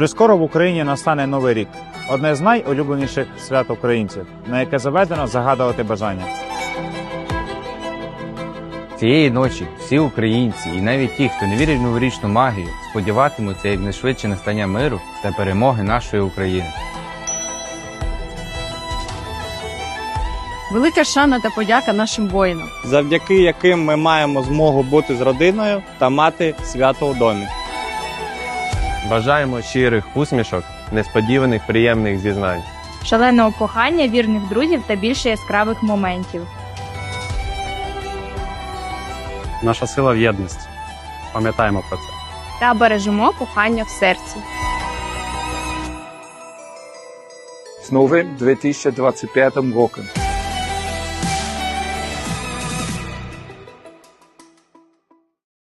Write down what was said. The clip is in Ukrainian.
Вже скоро в Україні настане новий рік, одне з найулюбленіших свят українців, на яке заведено загадувати бажання. Цієї ночі всі українці і навіть ті, хто не вірить в новорічну магію, сподіватимуться якнайшвидше настання миру та перемоги нашої України. Велика шана та подяка нашим воїнам. завдяки яким ми маємо змогу бути з родиною та мати свято у домі. Бажаємо щирих усмішок, несподіваних приємних зізнань. шаленого кохання, вірних друзів та більше яскравих моментів. Наша сила в єдності. Пам'ятаємо про це. Та бережемо кохання в серці. З новим 2025 роком.